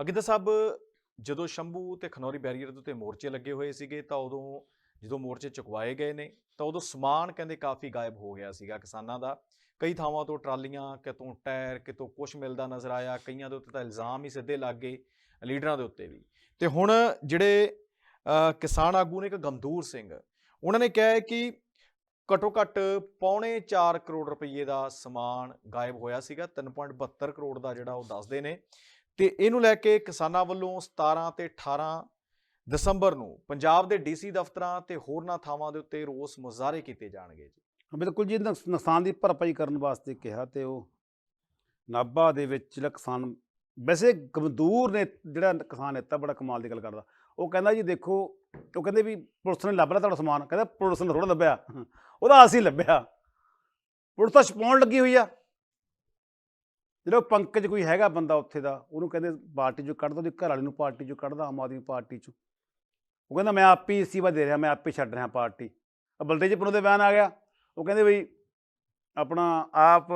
ਅਗਿੱਦਾ ਸਾਹਿਬ ਜਦੋਂ ਸ਼ੰਭੂ ਤੇ ਖਨੌਰੀ ਬੈਰੀਅਰ ਦੇ ਉੱਤੇ ਮੋਰਚੇ ਲੱਗੇ ਹੋਏ ਸੀਗੇ, ਤਾਂ ਉਦੋਂ ਜਦੋਂ ਮੋਰਚੇ ਚੁਕਵਾਏ ਗਏ ਨੇ, ਤਾਂ ਉਦੋਂ ਸਮਾਨ ਕਹਿੰਦੇ ਕਾਫੀ ਗਾਇਬ ਹੋ ਗਿਆ ਸੀਗਾ ਕਿਸਾਨਾਂ ਦਾ। ਕਈ ਥਾਵਾਂ ਤੋਂ ਟਰਾਲੀਆਂ, ਕਿਤੋਂ ਟਾਇਰ, ਕਿਤੋਂ ਕੁਝ ਮਿਲਦਾ ਨਜ਼ਰ ਆਇਆ, ਕਈਆਂ ਦੇ ਉੱਤੇ ਤਾਂ ਇਲਜ਼ਾਮ ਹੀ ਸਿੱਧੇ ਲੱਗ ਗਏ ਲੀਡਰਾਂ ਦੇ ਉੱਤੇ ਵੀ। ਤੇ ਹੁਣ ਜਿਹੜੇ ਕਿਸਾਨ ਆਗੂ ਨੇ ਇੱਕ ਗਮਦੂਰ ਸਿੰਘ, ਉਹਨਾਂ ਨੇ ਕਿਹਾ ਹੈ ਕਿ ਘੱਟੋ ਘੱਟ ਪੌਣੇ 4 ਕਰੋੜ ਰੁਪਏ ਦਾ ਸਮਾਨ ਗਾਇਬ ਹੋਇਆ ਸੀਗਾ 3.72 ਕਰੋੜ ਦਾ ਜਿਹੜਾ ਉਹ ਦੱਸਦੇ ਨੇ। ਤੇ ਇਹਨੂੰ ਲੈ ਕੇ ਕਿਸਾਨਾਂ ਵੱਲੋਂ 17 ਤੇ 18 ਦਸੰਬਰ ਨੂੰ ਪੰਜਾਬ ਦੇ ਡੀਸੀ ਦਫ਼ਤਰਾਂ ਤੇ ਹੋਰਨਾਂ ਥਾਵਾਂ ਦੇ ਉੱਤੇ ਰੋਸ ਮੁਜ਼ਾਹਰੇ ਕੀਤੇ ਜਾਣਗੇ ਜੀ। ਬਿਲਕੁਲ ਜੀ ਨੁਕਸਾਨ ਦੀ ਭਰਪਾਈ ਕਰਨ ਵਾਸਤੇ ਕਿਹਾ ਤੇ ਉਹ ਨਾਭਾ ਦੇ ਵਿੱਚ ਜਿਹੜਾ ਕਿਸਾਨ, ਵੈਸੇ ਗਮਦੂਰ ਨੇ ਜਿਹੜਾ ਕਿਸਾਨ ਨੇਤਾ ਬੜਾ ਕਮਾਲ ਦੀ ਗੱਲ ਕਰਦਾ। ਉਹ ਕਹਿੰਦਾ ਜੀ ਦੇਖੋ, ਉਹ ਕਹਿੰਦੇ ਵੀ ਪੁਲਿਸ ਨੇ ਲੱਭ ਲਿਆ ਤੁਹਾਡਾ ਸਮਾਨ, ਕਹਿੰਦਾ ਪੁਲਿਸ ਨੇ ਥੋੜਾ ਲੱਭਿਆ। ਉਹਦਾ ਅਸੀਂ ਲੱਭਿਆ। ਪੁਲਿਸ ਤਾਂ ਛਪਾਉਣ ਲੱਗੀ ਹੋਈ ਆ। ਜਿਹੜਾ ਪੰਕਜ ਕੋਈ ਹੈਗਾ ਬੰਦਾ ਉੱਥੇ ਦਾ, ਉਹਨੂੰ ਕਹਿੰਦੇ ਪਾਰਟੀ ਚੋਂ ਕੱਢ ਦੋ ਉਹਦੀ ਘਰ ਵਾਲੀ ਨੂੰ ਪਾਰਟੀ ਚੋਂ ਕੱਢਦਾ ਆਮ ਆਦਮੀ ਪਾਰਟੀ ਚੋਂ। ਉਹ ਕਹਿੰਦਾ, ਮੈਂ ਆਪ ਹੀ ਸੇਵਾ ਦੇ ਰਿਹਾ, ਮੈਂ ਆਪ ਹੀ ਛੱਡ ਰਿਹਾ ਪਾਰਟੀ। ਆ ਬਲਦੇਵ ਦੇ ਬਿਆਨ ਆ ਗਿਆ। ਉਹ ਕਹਿੰਦੇ ਬਈ, ਆਪਣਾ ਆਪ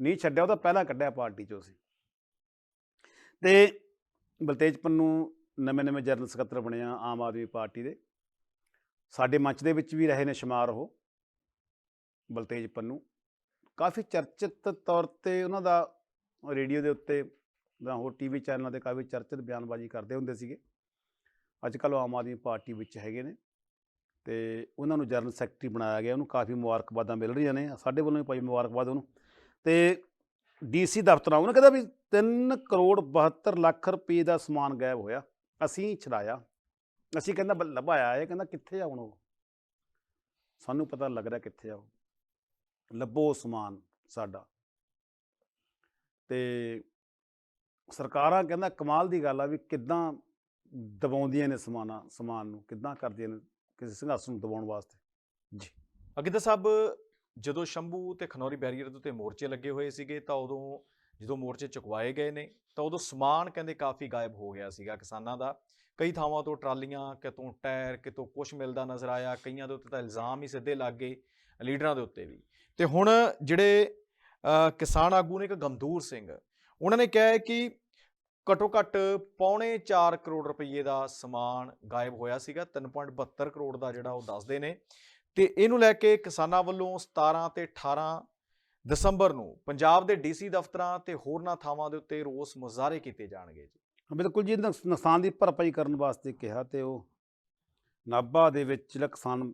ਨਹੀਂ ਛੱਡਿਆ, ਉਹ ਤਾਂ ਪਹਿਲਾਂ ਕੱਢਿਆ ਪਾਰਟੀ ਚੋਂ ਸੀ ਤੇ ਬਲਤੇਜ ਪੰਨੂ ਨਵੇਂ ਨਵੇਂ ਜਨਰਲ ਸਕੱਤਰ ਬਣਿਆ ਆਮ ਆਦਮੀ ਪਾਰਟੀ ਦੇ। ਸਾਡੇ ਮੰਚ ਦੇ ਵਿੱਚ ਵੀ ਰਹੇ ਨੇ ਸ਼ੁਮਾਰ ਉਹ ਬਲਤੇਜ ਪੰਨੂ। ਕਾਫੀ ਚਰਚਿਤ ਤੌਰ ਤੇ ਉਹਨਾਂ ਦਾ ਰੇਡੀਓ ਦੇ ਉੱਤੇ ਜਾਂ ਹੋਰ ਟੀਵੀ ਚੈਨਲਾਂ ਤੇ ਕਾਫੀ ਚਰਚਿਤ ਬਿਆਨਬਾਜ਼ੀ ਕਰਦੇ ਹੁੰਦੇ ਸੀਗੇ। ਅੱਜ ਕੱਲ੍ਹ ਉਹ ਆਮ ਆਦਮੀ ਪਾਰਟੀ ਵਿੱਚ ਹੈਗੇ ਨੇ ਤੇ ਉਹਨਾਂ ਨੂੰ ਜਨਰਲ ਸੈਕਟਰੀ ਬਣਾਇਆ ਗਿਆ, ਉਹਨੂੰ ਕਾਫੀ ਮੁਬਾਰਕਬਾਦਾਂ ਮਿਲ ਰਹੀਆਂ ਨੇ। ਸਾਡੇ ਵੱਲੋਂ ਵੀ ਭਾਈ ਮੁਬਾਰਕਬਾਦ ਉਹਨੂੰ। ਤੇ ਡੀਸੀ ਦਫ਼ਤਰਾਂ ਉਹਨੇ ਕਹਿੰਦਾ ਵੀ 3 ਕਰੋੜ 72 ਲੱਖ ਰੁਪਏ ਦਾ ਸਮਾਨ ਗਾਇਬ ਹੋਇਆ, ਅਸੀਂ ਛਡਾਇਆ। ਅਸੀਂ ਕਹਿੰਦਾ ਬ- ਲੱਭਾਇਆ ਇਹ, ਕਹਿੰਦਾ ਕਿੱਥੇ ਆਉਣ ਉਹ? ਸਾਨੂੰ ਪਤਾ ਲੱਗ ਰਿਹਾ ਕਿੱਥੇ ਆ ਉਹ। ਲੱਭੋ ਸਮਾਨ ਸਾਡਾ। ਤੇ ਸਰਕਾਰਾਂ ਕਹਿੰਦਾ ਕਮਾਲ ਦੀ ਗੱਲ ਆ ਵੀ ਕਿੱਦਾਂ ਦਬਾਉਂਦੀਆਂ ਨੇ ਸਮਾਨਾ, ਸਮਾਨ ਨੂੰ, ਕਿੱਦਾਂ ਕਰਦੀਆਂ ਨੇ ਕਿਸੇ ਸੰਘਰਸ਼ ਨੂੰ ਦਬਾਉਣ ਵਾਸਤੇ। ਜੀ। ਅਗਿੱਦਾ ਸਾਹਿਬ, ਜਦੋਂ ਸ਼ੰਭੂ ਤੇ ਖਨੌਰੀ ਬੈਰੀਅਰ ਦੇ ਉੱਤੇ ਮੋਰਚੇ ਲੱਗੇ ਹੋਏ ਸੀਗੇ, ਤਾਂ ਉਦੋਂ ਜਦੋਂ ਮੋਰਚੇ ਚੁਕਵਾਏ ਗਏ ਨੇ, ਤਾਂ ਉਦੋਂ ਸਮਾਨ ਕਹਿੰਦੇ ਕਾਫੀ ਗਾਇਬ ਹੋ ਗਿਆ ਸੀਗਾ ਕਿਸਾਨਾਂ ਦਾ। ਕਈ ਥਾਵਾਂ ਤੋਂ ਟਰਾਲੀਆਂ, ਕਿਤੋਂ ਟਾਇਰ, ਕਿਤੋਂ ਕੁਝ ਮਿਲਦਾ ਨਜ਼ਰ ਆਇਆ, ਕਈਆਂ ਦੇ ਉੱਤੇ ਤਾਂ ਇਲਜ਼ਾਮ ਹੀ ਸਿੱਧੇ ਲੱਗ ਗਏ। ਲੀਡਰਾਂ ਦੇ ਉੱਤੇ ਵੀ। ਤੇ ਹੁਣ ਜਿਹੜੇ ਕਿਸਾਨ ਆਗੂ ਨੇ ਇੱਕ ਗਮਦੂਰ ਸਿੰਘ, ਉਹਨਾਂ ਨੇ ਕਿਹਾ ਕਿ ਘੱਟੋ ਘੱਟ ਪੌਣੇ 4 ਕਰੋੜ ਰੁਪਏ ਦਾ ਸਮਾਨ ਗਾਇਬ ਹੋਇਆ ਸੀਗਾ 3.72 ਕਰੋੜ ਦਾ ਜਿਹੜਾ ਉਹ ਦੱਸਦੇ ਨੇ। ਤੇ ਇਹਨੂੰ ਲੈ ਕੇ ਕਿਸਾਨਾਂ ਵੱਲੋਂ 17 ਤੇ 18 ਦਸੰਬਰ ਨੂੰ ਪੰਜਾਬ ਦੇ ਡੀਸੀ ਦਫ਼ਤਰਾਂ ਤੇ ਹੋਰਨਾਂ ਥਾਵਾਂ ਦੇ ਉੱਤੇ ਰੋਸ ਮੁਜ਼ਾਹਰੇ ਕੀਤੇ ਜਾਣਗੇ ਜੀ। ਬਿਲਕੁਲ ਜੀ ਨੁਕਸਾਨ ਦੀ ਭਰਪਾਈ ਕਰਨ ਵਾਸਤੇ ਕਿਹਾ ਤੇ ਉਹ ਨਾਭਾ ਦੇ ਵਿੱਚ ਜਿਹੜਾ ਕਿਸਾਨ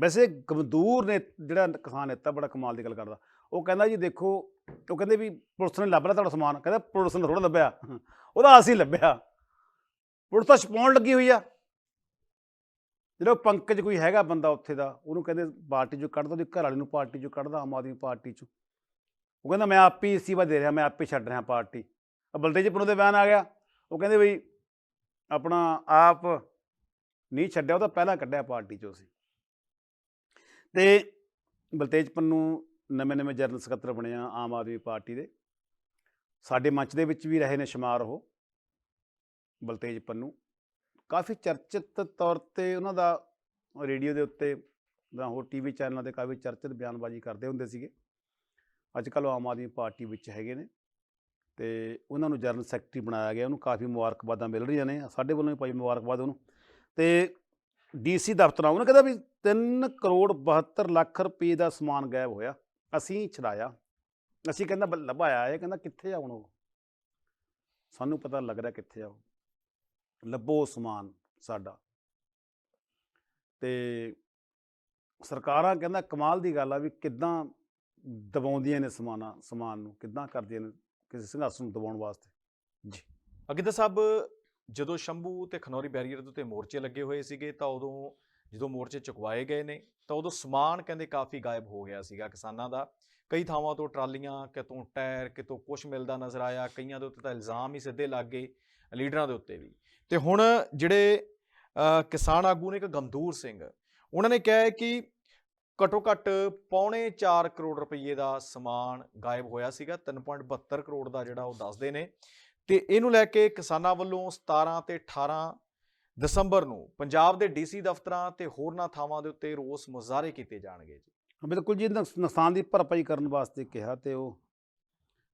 ਵੈਸੇ ਗਮਦੂਰ ਨੇ ਜਿਹੜਾ ਕਿਸਾਨ ਨੇਤਾ ਬੜਾ ਕਮਾਲ ਦੀ ਗੱਲ ਕਰਦਾ। ਉਹ ਕਹਿੰਦਾ ਜੀ ਦੇਖੋ, ਉਹ ਕਹਿੰਦੇ ਵੀ ਪੁਲਿਸ ਨੇ ਲੱਭ ਲਿਆ ਤੁਹਾਡਾ ਸਮਾਨ। ਕਹਿੰਦਾ ਪੁਲਿਸ ਨੇ ਥੋੜਾ ਲੱਭਿਆ। ਉਹਦਾ ਅਸੀਂ ਲੱਭਿਆ। ਪੁਲਿਸ ਤਾਂ ਛਪਾਉਣ ਲੱਗੀ ਹੋਈ ਆ। ਜਿਹੜਾ ਉਹ ਪੰਕਜ ਕੋਈ ਹੈਗਾ ਬੰਦਾ ਉੱਥੇ ਦਾ, ਉਹਨੂੰ ਕਹਿੰਦੇ ਪਾਰਟੀ ਚੋਂ ਕੱਢ ਦੋ ਉਹਦੀ ਘਰ ਵਾਲੇ ਨੂੰ ਪਾਰਟੀ ਚੋਂ ਕੱਢਦਾ ਆਮ ਆਦਮੀ ਪਾਰਟੀ ਚੋਂ। ਉਹ ਕਹਿੰਦਾ ਮੈਂ ਆਪ ਹੀ ਸੇਵਾ ਦੇ ਰਿਹਾ, ਮੈਂ ਆਪੇ ਛੱਡ ਰਿਹਾ ਪਾਰਟੀ। ਆ ਬਲਦੇਵ ਪੁਰੂ ਦੇ ਬਿਆਨ ਆ ਗਿਆ। ਉਹ ਕਹਿੰਦੇ ਬਈ ਆਪਣਾ ਆਪ ਨਹੀਂ ਛੱਡਿਆ, ਉਹ ਤਾਂ ਪਹਿਲਾਂ ਕੱਢਿਆ ਪਾਰਟੀ ਚੋਂ ਸੀ ਤੇ ਬਲਤੇਜ ਪੰਨੂ ਨਵੇਂ ਨਵੇਂ ਜਨਰਲ ਸਕੱਤਰ ਬਣਿਆ ਆਮ ਆਦਮੀ ਪਾਰਟੀ ਦੇ। ਸਾਡੇ ਮੰਚ ਦੇ ਵਿੱਚ ਵੀ ਰਹੇ ਨੇ ਸ਼ੁਮਾਰ ਉਹ ਬਲਤੇਜ ਪੰਨੂ ਕਾਫੀ ਚਰਚਿਤ ਤੌਰ ਤੇ ਉਹਨਾਂ ਦਾ ਰੇਡੀਓ ਦੇ ਉੱਤੇ ਜਾਂ ਹੋਰ ਟੀਵੀ ਚੈਨਲਾਂ ਤੇ ਕਾਫੀ ਚਰਚਿਤ ਬਿਆਨਬਾਜ਼ੀ ਕਰਦੇ ਹੁੰਦੇ ਸੀਗੇ। ਅੱਜ ਕੱਲ੍ਹ ਉਹ ਆਮ ਆਦਮੀ ਪਾਰਟੀ ਵਿੱਚ ਹੈਗੇ ਨੇ ਤੇ ਉਹਨਾਂ ਨੂੰ ਜਨਰਲ ਸੈਕਟਰੀ ਬਣਾਇਆ ਗਿਆ। ਉਹਨੂੰ ਕਾਫੀ ਮੁਬਾਰਕਬਾਦਾਂ ਮਿਲ ਰਹੀਆਂ ਨੇ। ਸਾਡੇ ਵੱਲੋਂ ਵੀ ਭਾਈ ਮੁਬਾਰਕਬਾਦ ਉਹਨੂੰ। ਤੇ ਡੀਸੀ ਦਫ਼ਤਰਾਂ ਉਹਨੇ ਕਹਿੰਦਾ ਵੀ 3 ਕਰੋੜ 72 ਲੱਖ ਰੁਪਏ ਦਾ ਸਮਾਨ ਗਾਇਬ ਹੋਇਆ, ਅਸੀਂ ਛਡਾਇਆ। ਅਸੀਂ ਕਹਿੰਦਾ ਲੱਭਾਇਆ ਇਹ, ਕਹਿੰਦਾ ਕਿੱਥੇ ਆ ਹੁਣ ਉਹ? ਸਾਨੂੰ ਪਤਾ ਲੱਗ ਰਿਹਾ ਕਿੱਥੇ ਆ ਉਹ। ਲੱਭੋ ਸਮਾਨ ਸਾਡਾ। ਤੇ ਸਰਕਾਰਾਂ ਕਹਿੰਦਾ ਕਮਾਲ ਦੀ ਗੱਲ ਆ ਵੀ ਕਿੱਦਾਂ ਦਬਾਉਂਦੀਆਂ ਨੇ ਸਮਾਨਾ, ਸਮਾਨ ਨੂੰ, ਕਿੱਦਾਂ ਕਰਦੀਆਂ ਨੇ ਕਿਸੇ ਸੰਘਰਸ਼ ਨੂੰ ਦਬਾਉਣ ਵਾਸਤੇ। ਜੀ। ਅਗਿੱਦਾ ਸਾਹਿਬ ਜਦੋਂ ਸ਼ੰਭੂ ਤੇ ਖਨੌਰੀ ਬੈਰੀਅਰ ਦੇ ਉੱਤੇ ਮੋਰਚੇ ਲੱਗੇ ਹੋਏ ਸੀਗੇ, ਤਾਂ ਉਦੋਂ ਜਦੋਂ ਮੋਰਚੇ ਚੁਕਵਾਏ ਗਏ ਨੇ, ਤਾਂ ਉਦੋਂ ਸਮਾਨ ਕਹਿੰਦੇ ਕਾਫੀ ਗਾਇਬ ਹੋ ਗਿਆ ਸੀਗਾ ਕਿਸਾਨਾਂ ਦਾ। ਕਈ ਥਾਵਾਂ ਤੋਂ ਟਰਾਲੀਆਂ, ਕਿਤੋਂ ਟਾਇਰ, ਕਿਤੋਂ ਕੁਝ ਮਿਲਦਾ ਨਜ਼ਰ ਆਇਆ, ਕਈਆਂ ਦੇ ਉੱਤੇ ਤਾਂ ਇਲਜ਼ਾਮ ਹੀ ਸਿੱਧੇ ਲੱਗ ਗਏ ਲੀਡਰਾਂ ਦੇ ਉੱਤੇ ਵੀ। ਤੇ ਹੁਣ ਜਿਹੜੇ ਕਿਸਾਨ ਆਗੂ ਨੇ ਇੱਕ ਗਮਦੂਰ ਸਿੰਘ, ਉਹਨਾਂ ਨੇ ਕਿਹਾ ਕਿ ਘੱਟੋ ਘੱਟ ਪੌਣੇ 4 ਕਰੋੜ ਰੁਪਏ ਦਾ ਸਮਾਨ ਗਾਇਬ ਹੋਇਆ ਸੀਗਾ 3.72 ਕਰੋੜ ਦਾ ਜਿਹੜਾ ਉਹ ਦੱਸਦੇ ਨੇ। ਤੇ ਇਹਨੂੰ ਲੈ ਕੇ ਕਿਸਾਨਾਂ ਵੱਲੋਂ 17 ਤੇ 18 ਦਸੰਬਰ ਨੂੰ ਪੰਜਾਬ ਦੇ ਡੀਸੀ ਦਫ਼ਤਰਾਂ ਤੇ ਹੋਰਨਾਂ ਥਾਵਾਂ ਦੇ ਉੱਤੇ ਰੋਸ ਮੁਜ਼ਾਹਰੇ ਕੀਤੇ ਜਾਣਗੇ ਜੀ। ਬਿਲਕੁਲ ਜੀ ਨੁਕਸਾਨ ਦੀ ਭਰਪਾਈ ਕਰਨ ਵਾਸਤੇ ਕਿਹਾ ਤੇ ਉਹ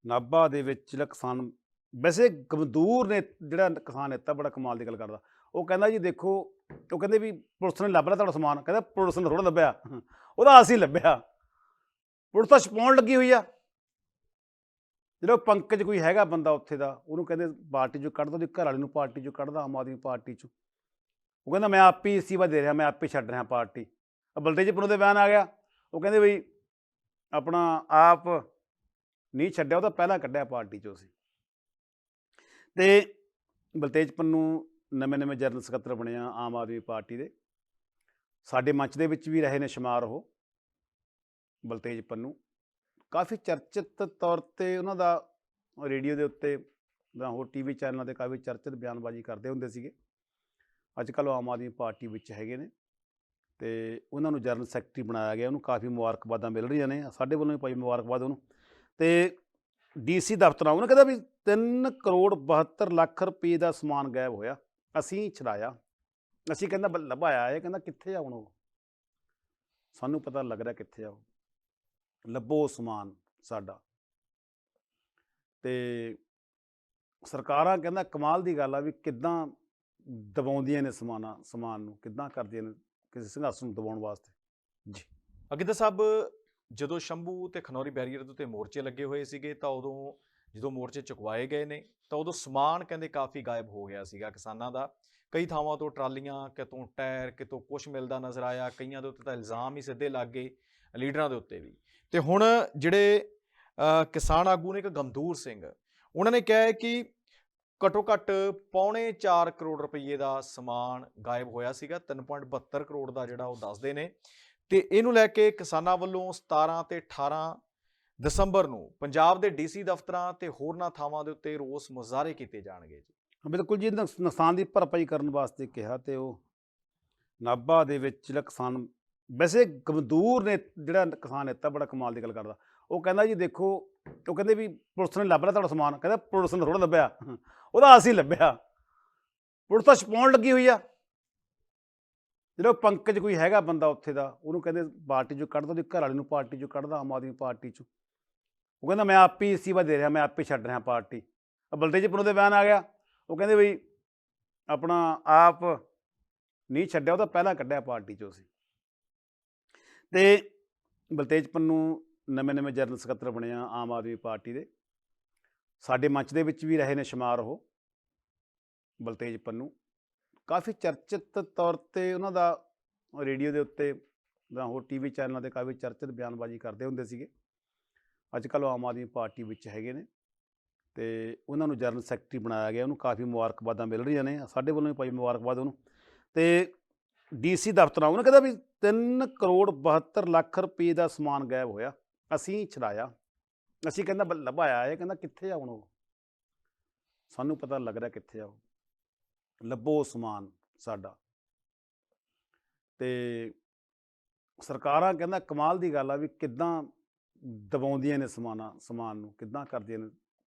ਨਾਭਾ ਦੇ ਵਿੱਚ ਜਿਹੜਾ ਕਿਸਾਨ, ਵੈਸੇ ਗਮਦੂਰ ਨੇ ਜਿਹੜਾ ਕਿਸਾਨ ਨੇਤਾ ਬੜਾ ਕਮਾਲ ਦੀ ਗੱਲ ਕਰਦਾ। ਉਹ ਕਹਿੰਦਾ ਜੀ, ਦੇਖੋ ਉਹ ਕਹਿੰਦੇ ਵੀ ਪੁਲਿਸ ਨੇ ਲੱਭ ਲਿਆ ਤੁਹਾਡਾ ਸਮਾਨ, ਕਹਿੰਦਾ ਪੁਲਿਸ ਨੇ ਥੋੜਾ ਲੱਭਿਆ। ਉਹਦਾ ਅਸੀਂ ਲੱਭਿਆ। ਪੁਲਿਸ ਤਾਂ ਛਪਾਉਣ ਲੱਗੀ ਹੋਈ ਆ। ਜਿਹੜਾ ਪੰਕਜ ਕੋਈ ਹੈਗਾ ਬੰਦਾ ਉੱਥੇ ਦਾ, ਉਹਨੂੰ ਕਹਿੰਦੇ ਪਾਰਟੀ ਚੋਂ ਕੱਢ ਦੋ, ਉਹਦੀ ਘਰ ਵਾਲੇ ਨੂੰ ਪਾਰਟੀ ਚੋਂ ਕੱਢਦਾ ਆਮ ਆਦਮੀ ਪਾਰਟੀ ਚੋਂ। ਉਹ ਕਹਿੰਦਾ ਮੈਂ ਆਪ ਹੀ ਇਸਤੀਫਾ ਦੇ ਰਿਹਾ, ਮੈਂ ਆਪ ਹੀ ਛੱਡ ਰਿਹਾ ਪਾਰਟੀ। ਆ ਬਲਦੇਵ ਪੰਨੂ ਦੇ ਬਿਆਨ ਆ ਗਿਆ। ਉਹ ਕਹਿੰਦੇ ਬਈ ਆਪਣਾ ਆਪ ਨਹੀਂ ਛੱਡਿਆ, ਉਹ ਤਾਂ ਪਹਿਲਾਂ ਕੱਢਿਆ ਪਾਰਟੀ ਚੋਂ ਸੀ ਤੇ ਬਲਤੇਜ ਪੰਨੂ ਨਵੇਂ ਨਵੇਂ ਜਨਰਲ ਸਕੱਤਰ ਬਣਿਆ ਆਮ ਆਦਮੀ ਪਾਰਟੀ ਦੇ। ਸਾਡੇ ਮੰਚ ਦੇ ਵਿੱਚ ਵੀ ਰਹੇ ਨੇ ਸ਼ੁਮਾਰ ਉਹ ਬਲਤੇਜ ਪੰਨੂ। ਕਾਫੀ ਚਰਚਿਤ ਤੌਰ ਤੇ ਉਹਨਾਂ ਦਾ ਰੇਡੀਓ ਦੇ ਉੱਤੇ ਜਾਂ ਹੋਰ ਟੀਵੀ ਚੈਨਲਾਂ ਤੇ ਕਾਫੀ ਚਰਚਿਤ ਬਿਆਨਬਾਜ਼ੀ ਕਰਦੇ ਹੁੰਦੇ ਸੀਗੇ। ਅੱਜ ਕੱਲ੍ਹ ਉਹ ਆਮ ਆਦਮੀ ਪਾਰਟੀ ਵਿੱਚ ਹੈਗੇ ਨੇ ਤੇ ਉਹਨਾਂ ਨੂੰ ਜਨਰਲ ਸੈਕਟਰੀ ਬਣਾਇਆ ਗਿਆ, ਉਹਨੂੰ ਕਾਫੀ ਮੁਬਾਰਕਬਾਦਾਂ ਮਿਲ ਰਹੀਆਂ ਨੇ। ਸਾਡੇ ਵੱਲੋਂ ਵੀ ਭਾਈ ਮੁਬਾਰਕਬਾਦ ਉਹਨੂੰ। ਤੇ ਡੀਸੀ ਦਫ਼ਤਰਾਂ, ਉਹਨੇ ਕਹਿੰਦਾ ਵੀ 3 ਕਰੋੜ 72 ਲੱਖ ਰੁਪਏ ਦਾ ਸਮਾਨ ਗਾਇਬ ਹੋਇਆ, ਅਸੀਂ ਛਡਾਇਆ। ਅਸੀਂ ਕਹਿੰਦਾ ਬ- ਲੱਭਾਇਆ ਇਹ, ਕਹਿੰਦਾ ਕਿੱਥੇ ਆ ਹੁਣ ਉਹ? ਸਾਨੂੰ ਪਤਾ ਲੱਗ ਰਿਹਾ ਕਿੱਥੇ ਆ ਉਹ। ਲੱਭੋ ਸਮਾਨ ਸਾਡਾ। ਤੇ ਸਰਕਾਰਾਂ ਕਹਿੰਦਾ ਕਮਾਲ ਦੀ ਗੱਲ ਆ ਵੀ ਕਿੱਦਾਂ ਦਬਾਉਂਦੀਆਂ ਨੇ ਸਮਾਨਾ, ਸਮਾਨ ਨੂੰ, ਕਿੱਦਾਂ ਕਰਦੀਆਂ ਨੇ ਕਿਸੇ ਸੰਘਰਸ਼ ਨੂੰ ਦਬਾਉਣ ਵਾਸਤੇ। ਜੀ। ਅਗਿੱਦਾ ਸਾਹਿਬ, ਜਦੋਂ ਸ਼ੰਭੂ ਤੇ ਖਨੌਰੀ ਬੈਰੀਅਰ ਦੇ ਉੱਤੇ ਮੋਰਚੇ ਲੱਗੇ ਹੋਏ ਸੀਗੇ ਤਾਂ ਉਦੋਂ ਜਦੋਂ ਮੋਰਚੇ ਚੁਕਵਾਏ ਗਏ ਨੇ ਤਾਂ ਉਦੋਂ ਸਮਾਨ ਕਹਿੰਦੇ ਕਾਫੀ ਗਾਇਬ ਹੋ ਗਿਆ ਸੀਗਾ ਕਿਸਾਨਾਂ ਦਾ। ਕਈ ਥਾਵਾਂ ਤੋਂ ਟਰਾਲੀਆਂ, ਕਿਤੋਂ ਟਾਇਰ, ਕਿਤੋਂ ਕੁਝ ਮਿਲਦਾ ਨਜ਼ਰ ਆਇਆ, ਕਈਆਂ ਦੇ ਉੱਤੇ ਤਾਂ ਇਲਜ਼ਾਮ ਹੀ ਸਿੱਧੇ ਲੱਗ ਗਏ, ਲੀਡਰਾਂ ਦੇ ਉੱਤੇ ਵੀ। ਤੇ ਹੁਣ ਜਿਹੜੇ ਕਿਸਾਨ ਆਗੂ ਨੇ ਇੱਕ ਗਮਦੂਰ ਸਿੰਘ, ਉਹਨਾਂ ਨੇ ਕਿਹਾ ਹੈ ਕਿ ਘੱਟੋ ਘੱਟ ਪੌਣੇ 4 ਕਰੋੜ ਰੁਪਏ ਦਾ ਸਮਾਨ ਗਾਇਬ ਹੋਇਆ ਸੀਗਾ 3.72 ਕਰੋੜ ਦਾ ਜਿਹੜਾ ਉਹ ਦੱਸਦੇ ਨੇ। ਤੇ ਇਹਨੂੰ ਲੈ ਕੇ ਕਿਸਾਨਾਂ ਵੱਲੋਂ 17 ਤੇ 18 ਦਸੰਬਰ ਨੂੰ ਪੰਜਾਬ ਦੇ ਡੀਸੀ ਦਫ਼ਤਰਾਂ ਤੇ ਹੋਰਨਾਂ ਥਾਵਾਂ ਦੇ ਉੱਤੇ ਰੋਸ ਮੁਜ਼ਾਹਰੇ ਕੀਤੇ ਜਾਣਗੇ ਜੀ। ਬਿਲਕੁਲ ਜੀ ਨੁਕਸ- ਨੁਕਸਾਨ ਦੀ ਭਰਪਾਈ ਕਰਨ ਵਾਸਤੇ ਕਿਹਾ ਤੇ ਉਹ ਨਾਭਾ ਦੇ ਵਿੱਚ ਜਿਹੜਾ ਕਿਸਾਨ, ਵੈਸੇ ਗਮਦੂਰ ਨੇ, ਜਿਹੜਾ ਕਿਸਾਨ ਨੇਤਾ ਬੜਾ ਕਮਾਲ ਦੀ ਗੱਲ ਕਰਦਾ। ਉਹ ਕਹਿੰਦਾ ਜੀ, ਦੇਖੋ, ਉਹ ਕਹਿੰਦੇ ਵੀ ਪੁਲਿਸ ਨੇ ਲੱਭ ਲਿਆ ਤੁਹਾਡਾ ਸਮਾਨ, ਕਹਿੰਦਾ ਪੁਲਿਸ ਨੇ ਥੋੜਾ ਲੱਭਿਆ, ਉਹਦਾ ਅਸੀਂ ਲੱਭਿਆ। ਪੁਲਿਸ ਤਾਂ ਛਪਾਉਣ ਲੱਗੀ ਹੋਈ ਆ। ਜਿਹੜਾ ਉਹ ਪੰਕਜ ਕੋਈ ਹੈਗਾ ਬੰਦਾ ਉੱਥੇ ਦਾ, ਉਹਨੂੰ ਕਹਿੰਦੇ ਪਾਰਟੀ ਚੋਂ ਕੱਢ ਦੋ, ਉਹਦੀ ਘਰ ਵਾਲੇ ਨੂੰ ਪਾਰਟੀ ਚੋਂ ਕੱਢਦਾ ਆਮ ਆਦਮੀ ਪਾਰਟੀ ਚੋਂ। ਉਹ ਕਹਿੰਦਾ ਮੈਂ ਆਪ ਹੀ ਇਸਤੀਫਾ ਦੇ ਰਿਹਾ, ਮੈਂ ਆਪ ਹੀ ਛੱਡ ਰਿਹਾ ਪਾਰਟੀ। ਆ ਬਲਦੇਵ ਦੇ ਬਿਆਨ ਆ ਗਿਆ। ਉਹ ਕਹਿੰਦੇ ਬਈ ਆਪਣਾ ਆਪ ਨਹੀਂ ਛੱਡਿਆ, ਉਹ ਤਾਂ ਪਹਿਲਾਂ ਕੱਢਿਆ ਪਾਰਟੀ ਚੋਂ ਸੀ ਤੇ ਬਲਤੇਜ ਪੰਨੂ ਨਵੇਂ ਨਵੇਂ ਜਨਰਲ ਸਕੱਤਰ ਬਣਿਆ ਆਮ ਆਦਮੀ ਪਾਰਟੀ ਦੇ। ਸਾਡੇ ਮੰਚ ਦੇ ਵਿੱਚ ਵੀ ਰਹੇ ਨੇ ਸ਼ੁਮਾਰ ਉਹ ਬਲਤੇਜ ਪੰਨੂ ਕਾਫੀ ਚਰਚਿਤ ਤੌਰ ਤੇ ਉਹਨਾਂ ਦਾ ਰੇਡੀਓ ਦੇ ਉੱਤੇ ਜਾਂ ਹੋਰ ਟੀਵੀ ਚੈਨਲਾਂ ਤੇ ਕਾਫੀ ਚਰਚਿਤ ਬਿਆਨਬਾਜ਼ੀ ਕਰਦੇ ਹੁੰਦੇ ਸੀਗੇ। ਅੱਜ ਕੱਲ੍ਹ ਉਹ ਆਮ ਆਦਮੀ ਪਾਰਟੀ ਵਿੱਚ ਹੈਗੇ ਨੇ। ਤੇ ਉਹਨਾਂ ਨੂੰ ਜਨਰਲ ਸੈਕਟਰੀ ਬਣਾਇਆ ਗਿਆ, ਉਹਨੂੰ ਕਾਫੀ ਮੁਬਾਰਕਬਾਦਾਂ ਮਿਲ ਰਹੀਆਂ ਨੇ, ਸਾਡੇ ਵੱਲੋਂ ਵੀ ਭਾਈ ਮੁਬਾਰਕਬਾਦ ਉਹਨੂੰ। ਤੇ ਡੀਸੀ ਦਫ਼ਤਰਾਂ, ਉਹਨੇ ਕਹਿੰਦਾ ਵੀ 3 ਕਰੋੜ 72 ਲੱਖ ਰੁਪਏ ਦਾ ਸਮਾਨ ਗਾਇਬ ਹੋਇਆ, ਅਸੀਂ ਛਡਾਇਆ। ਅਸੀਂ ਕਹਿੰਦਾ ਬ- ਲੱਭਾਇਆ ਇਹ, ਕਹਿੰਦਾ ਕਿੱਥੇ ਆ ਹੁਣ ਉਹ? ਸਾਨੂੰ ਪਤਾ ਲੱਗ ਰਿਹਾ ਕਿੱਥੇ ਆ ਉਹ। ਲੱਭੋ ਉਹ ਸਮਾਨ ਸਾਡਾ। ਤੇ ਸਰਕਾਰਾਂ ਕਹਿੰਦਾ ਕਮਾਲ ਦੀ ਗੱਲ ਆ ਵੀ ਕਿੱਦਾਂ ਦਬਾਉਂਦੀਆਂ ਨੇ ਸਮਾਨਾ, ਸਮਾਨ ਨੂੰ, ਕਿੱਦਾਂ ਕਰਦੀਆਂ ਨੇ।